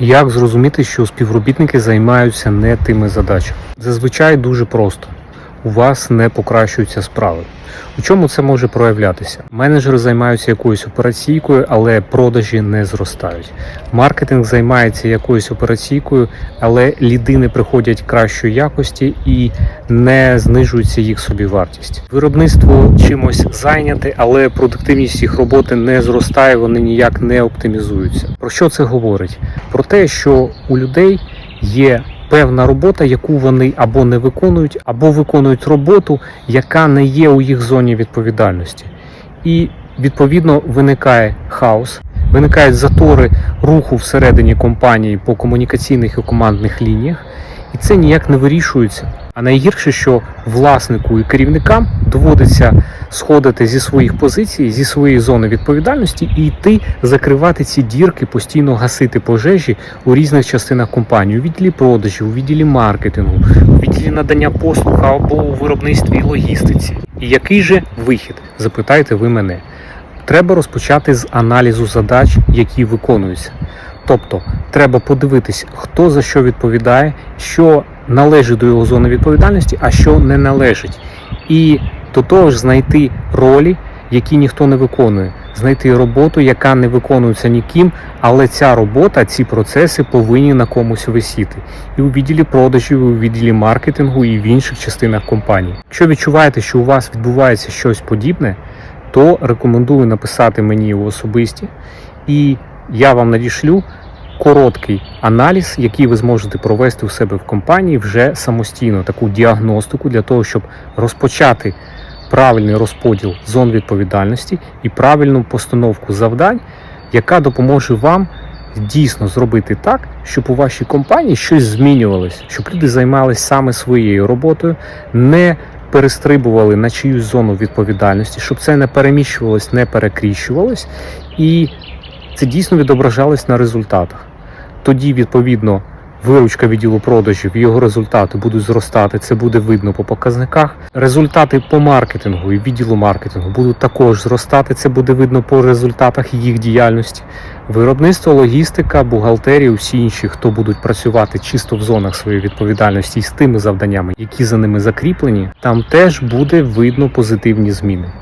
Як зрозуміти, що співробітники займаються не тими задачами? Зазвичай дуже просто. У вас не покращуються справи. У чому це може проявлятися? Менеджери займаються якоюсь операційкою, але продажі не зростають. Маркетинг займається якоюсь операційкою, але ліди не приходять кращої якості і не знижується їх собівартість. Виробництво чимось зайняте, але продуктивність їх роботи не зростає, вони ніяк не оптимізуються. Про що це говорить? Про те, що у людей є певна робота, яку вони або не виконують, або виконують роботу, яка не є у їх зоні відповідальності. І відповідно виникає хаос, виникають затори руху всередині компанії по комунікаційних і командних лініях, і це ніяк не вирішується. А найгірше, що власнику і керівникам доводиться сходити зі своїх позицій, зі своєї зони відповідальності і йти закривати ці дірки, постійно гасити пожежі у різних частинах компанії, у відділі продажів, у відділі маркетингу, у відділі надання послуг або у виробництві і логістиці. І який же вихід? Запитайте ви мене. Треба розпочати з аналізу задач, які виконуються. Тобто, треба подивитись, хто за що відповідає, що належить до його зони відповідальності, а що не належить. І до того ж знайти ролі, які ніхто не виконує, знайти роботу, яка не виконується ніким, але ця робота, ці процеси повинні на комусь висіти. І у відділі продажів, і у відділі маркетингу, і в інших частинах компанії. Якщо відчуваєте, що у вас відбувається щось подібне, то рекомендую написати мені у особисті, і я вам надішлю короткий аналіз, який ви зможете провести у себе в компанії вже самостійно, таку діагностику для того, щоб розпочати правильний розподіл зон відповідальності і правильну постановку завдань, яка допоможе вам дійсно зробити так, щоб у вашій компанії щось змінювалось, щоб люди займалися саме своєю роботою, не перестрибували на чиюсь зону відповідальності, щоб це не переміщувалось, не перекріщувалось, і це дійсно відображалось на результатах. Тоді, відповідно, виручка відділу продажів його результати будуть зростати. Це буде видно по показниках. Результати по маркетингу і відділу маркетингу будуть також зростати. Це буде видно по результатах їх діяльності. Виробництво, логістика, бухгалтерія, усі інші, хто будуть працювати чисто в зонах своєї відповідальності і з тими завданнями, які за ними закріплені, там теж буде видно позитивні зміни.